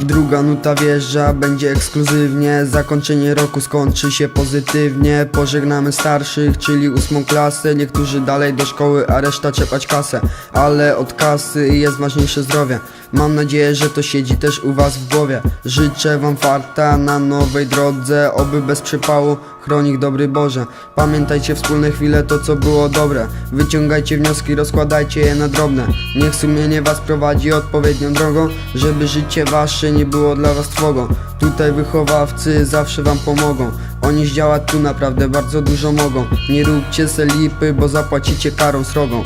Druga nuta wjeżdża, będzie ekskluzywnie. Zakończenie roku skończy się pozytywnie. Pożegnamy starszych, czyli ósmą klasę. Niektórzy dalej do szkoły, a reszta czepać kasę. Ale od kasy jest ważniejsze zdrowie Mam nadzieję, że to siedzi też u was w głowie. Życzę wam farta na nowej drodze Oby bez przypału chronik dobry Boże. Pamiętajcie wspólne chwile, to co było dobre. Wyciągajcie wnioski, rozkładajcie je na drobne. Niech sumienie was prowadzi odpowiednią drogą Żeby życie wasze nie było dla was trwogą. Tutaj wychowawcy zawsze wam pomogą. Oni zdziałać tu naprawdę bardzo dużo mogą. Nie róbcie se lipy, bo zapłacicie karą srogą.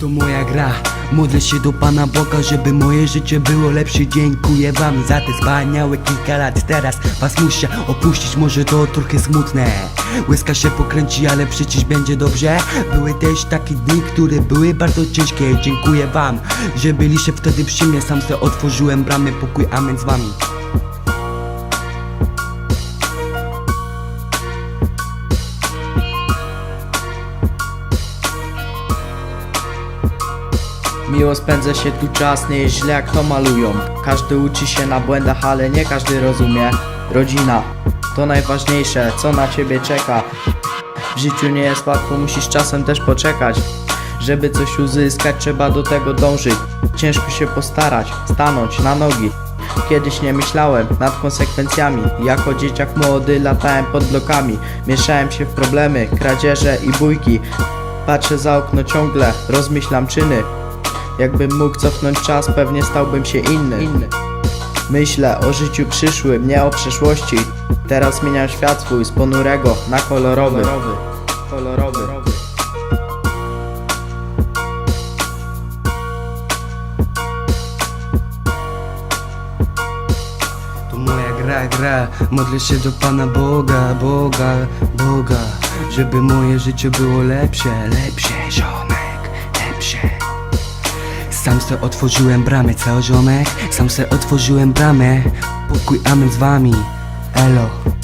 To moja gra, modlę się do Pana Boga, żeby moje życie było lepsze. Dziękuję Wam za te wspaniałe kilka lat. Teraz Was muszę opuścić, może to trochę smutne. Łezka się pokręci, ale przecież będzie dobrze. Były też takie dni, które były bardzo ciężkie. Dziękuję Wam, że byliście wtedy przy mnie. Sam se otworzyłem bramy, pokój, amen z Wami Miło spędza się tu czas, nie jest źle jak to malują. Każdy uczy się na błędach, ale nie każdy rozumie. Rodzina, to najważniejsze, co na ciebie czeka. W życiu nie jest łatwo, musisz czasem też poczekać. Żeby coś uzyskać, trzeba do tego dążyć. Ciężko się postarać, stanąć na nogi. Kiedyś nie myślałem nad konsekwencjami. Jako dzieciak młody latałem pod blokami. Mieszałem się w problemy, kradzieże i bójki. Patrzę za okno ciągle, rozmyślam czyny Jakbym mógł cofnąć czas, pewnie stałbym się inny. Myślę o życiu przyszłym, nie o przeszłości. Teraz zmieniam świat swój z ponurego na kolorowy. Kolorowy. To moja gra, gra Modlę się do Pana Boga, Boga, Boga Żeby moje życie było lepsze, lepsze Ziomek, lepsze Sam se otworzyłem bramę, co ziomek? Sam se otworzyłem bramę. Pokój, amen z wami. Elo